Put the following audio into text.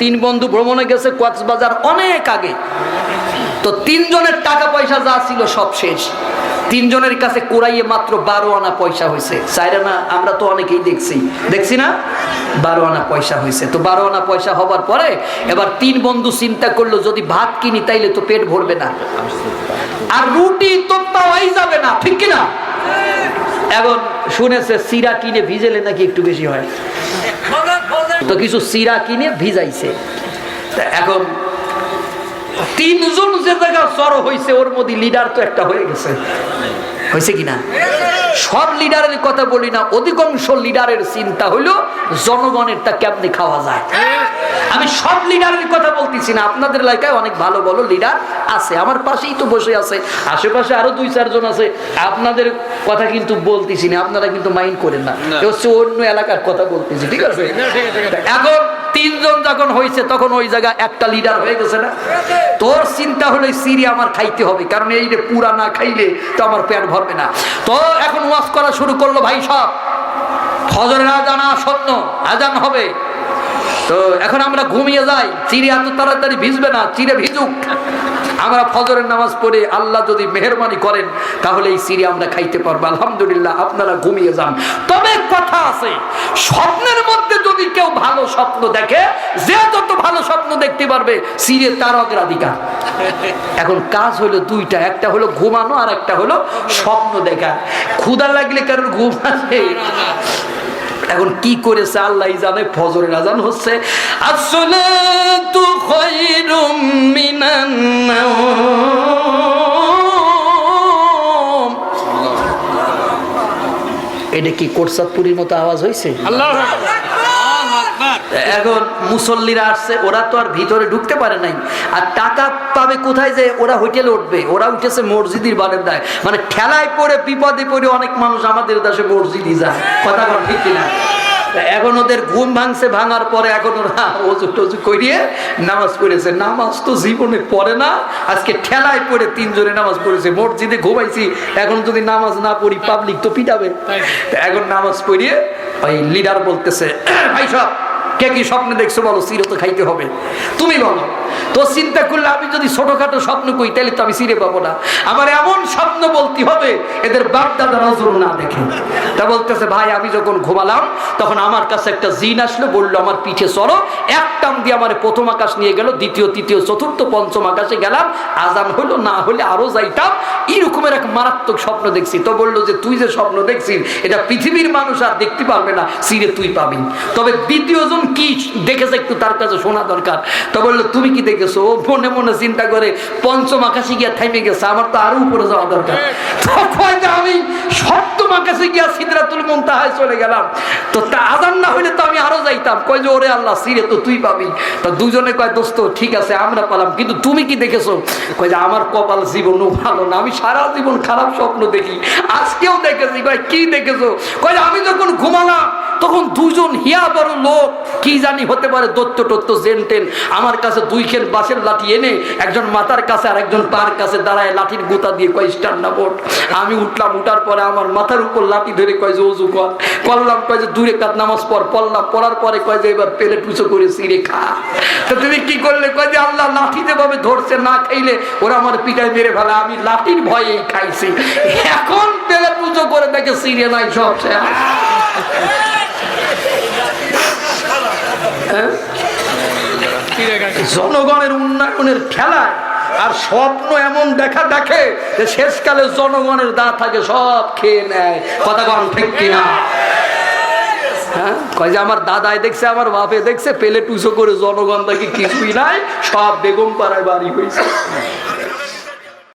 তিন বন্ধু ভ্রমণে গেছে কক্সবাজার অনেক আগে। তো তিনজনের টাকা পয়সা যা ছিল সব শেষ। তিনজনের কাছে কোরাইয়ে মাত্র বারো আনা পয়সা হয়েছে। চাইরা না, আমরা তো অনেকেই দেখছি। দেখছি না? বারো আনা পয়সা হয়েছে। তো বারো আনা পয়সা হবার পরে এবার তিন বন্ধু চিন্তা করল, যদি ভাত কিনি তাইলে তো পেট ভরবে না। আর রুটি তো পাওয়াই যাবে না, ঠিক কিনা? এখন শুনেছে, সিরা কিনে ভিজেলে নাকি একটু বেশি হয়। তো কিছু সিরা কিনে ভিজাইছে। এখন তিনজন যে জায়গা সরো হয়েছে ওর মধ্যে লিডার তো একটা হয়ে গেছে। হয়েছে কিনা? সব লিডারের কথা বলি না অধিকাংশ লিডারের চিন্তা হইল জনগণেরটা কেমনে খাওয়া যায়? আমি সব লিডারের কথা বলতেছি না আপনাদের এলাকায় অনেক ভালো ভালো লিডার আছে আমার পাশেই তো বসে আছে আশেপাশে আরও দুই চারজন আছে আপনাদের কথা কিন্তু বলতেছি না আপনারা কিন্তু মাইন্ড করেন না। হচ্ছে অন্য এলাকার কথা বলতেছি ঠিক আছে? এখন তিনজন যখন হয়েছে, তখন ওই জায়গায় একটা লিডার হয়ে গেছে না? তোর চিন্তা হলো সিরি আমার খাইতে হবে, কারণ এই যে পুরা না খাইলে তো আমার পেট ভরবে না। তো এখন ওয়াশ করা শুরু করল ভাই সব। ফজরের আজান আসন্ন আজান হবে। তো এখন আমরা ঘুমিয়ে যাই চিড়ে এত তাড়াতাড়ি ভিজবে না, চিড়ে ভিজুক। আমরা ফজরের নামাজ পড়ে আল্লাহ যদি মেহরবানি করেন, তাহলে এই সিঁড়ি আমরা খাইতে পারব। আলহামদুলিল্লাহ, আপনারা ঘুমিয়ে যান। তবে কথা আছে, স্বপ্নের মধ্যে যদি কেউ ভালো স্বপ্ন দেখে, যে যত ভালো স্বপ্ন দেখতে পারবে সিঁড়ে তার অগ্রাধিকার এখন কাজ হলো দুইটা, একটা হলো ঘুমানো আর একটা হলো স্বপ্ন দেখা। ক্ষুদা লাগলে কারোর ঘুম আসে। এখন কি করেছে আল্লাহ জানে, ফজরের আজান হচ্ছে। আসলে এটা কি কোটসাদপুরির মতো আওয়াজ হয়েছে এখন মুসল্লিরা আসছে ওরা তো আর ভিতরে ঢুকতে পারে নাই। আর টাকা পাবে কোথায় যে ওরা হোটেলে উঠবে? ওরা উঠেছে মসজিদের বারান্দায়। মানে ঠেলায় পড়ে বিপদে পড়ে অনেক মানুষ আমাদের দেশে মসজিদই যায়। কথা বল ঠিক কিনা? এখন ওদের ঘুম ভাঙছে ভাঙার পরে এখন ওরা অজু টজু করিয়ে নামাজ পড়েছে। নামাজ তো জীবনে পড়ে না। আজকে ঠেলায় পড়ে তিনজনে নামাজ পড়েছে। মসজিদে ঘুমাইছি এখন যদি নামাজ না পড়ি পাবলিক তো পিটাবে। তা। এখন নামাজ পড়িয়ে ওই লিডার বলতেছে ভাই সব কে কি স্বপ্নে দেখছ বলো? সিরে তো খাইতে হবে। তুমি বলো। তো চিন্তা করলে আমি যদি ছোটখাটো স্বপ্ন কই তাহলে তো আমি সিরে পাবো না। আমার এমন স্বপ্ন বলতে হবে, এদের বাপ দাদা নজর না দেখে। তা বলতেছে, ভাই, আমি যখন ঘুমালাম, তখন আমার কাছে একটা জিন আসলো, বলল, আমার পিঠে চড়ো। এক টান দিয়ে আমার প্রথম আকাশ নিয়ে গেল, দ্বিতীয়, তৃতীয়, চতুর্থ, পঞ্চম আকাশে গেলাম। আজান হলো, না হলে আরও যাইতাম। এইরকমের এক মারাত্মক স্বপ্ন দেখছি। তো বলল যে, তুই যে স্বপ্ন দেখছিস, এটা পৃথিবীর মানুষ আর দেখতে পারবে না সিরে তুই পাবি। তবে দ্বিতীয়জন কি দেখেছে একটু তার কাছে শোনা দরকার। তো বলল, তুমি কি ও মনে মনে চিন্তা করে পঞ্চম আকাশে গিয়া থাইমে গেছে আমার তো আরও উপরে যাওয়া দরকার। তখন আমি সপ্তম আকাশে গিয়া সিদরাতুল মুনতাহায় চলে গেলাম। তো তা আজান না হইলে তো আমি আরও যাইতাম। কয় যে ওরে আল্লাহ সিরে তো তুই পাবি। তো দুজনে কয় দোস্ত ঠিক আছে আমরা পালাম। কিন্তু তুমি কি দেখেছ? কয় যে আমার কপাল জীবনও ভালো না আমি সারা জীবন খারাপ স্বপ্ন দেখি। আজকেও দেখেছি। কয় কি দেখেছ? কয় যে আমি যখন ঘুমালাম তখন দুজন হিয়া বড় লোক, কি জানি হতে পারে দত্ত টত্ত জেন টেন, আমার কাছে দুই খেল বাসের লাঠি এনে একজন মাথার কাছে আর একজন পার কাছে দাঁড়ায় লাঠির গুতা দিয়ে কয় স্টার না বোট আমি উঠলাম, উঠার পরে আমার মাথার উপর লাঠি ধরে কয় যে অজু কর। করলাম কয় যে দূরে কাত নামাজ পড়। পড়লাম, পড়ার পরে কয় যে, এবার পেলে টুচো করে সিঁড়ে খা। তো তুমি কি করলে? কয় যে, আল্লাহ লাঠি যেভাবে ধরছে না খাইলে ওরা আমার পিঠায় মেরে ফেলে, আমি লাঠির ভয়েই খাইছি। এখন পেলে পুজো করে দেখে সিঁড়ে নাই, সব শেষ। হ্যাঁ? জনগণের উন্নয়নের খেলা আর স্বপ্ন এমন দেখা দেখে যে শেষকালে জনগণের দা থাকে সব খেয়ে নেয়। কথা কন, ঠিক কিনা? হ্যাঁ? কয় যে আমার দাদাই দেখছে, আমার বাপে দেখছে, পেলে টুসো করে জনগণ দেখি কিছুই নাই, সব বেগম পাড়ায় বাড়ি হয়েছে।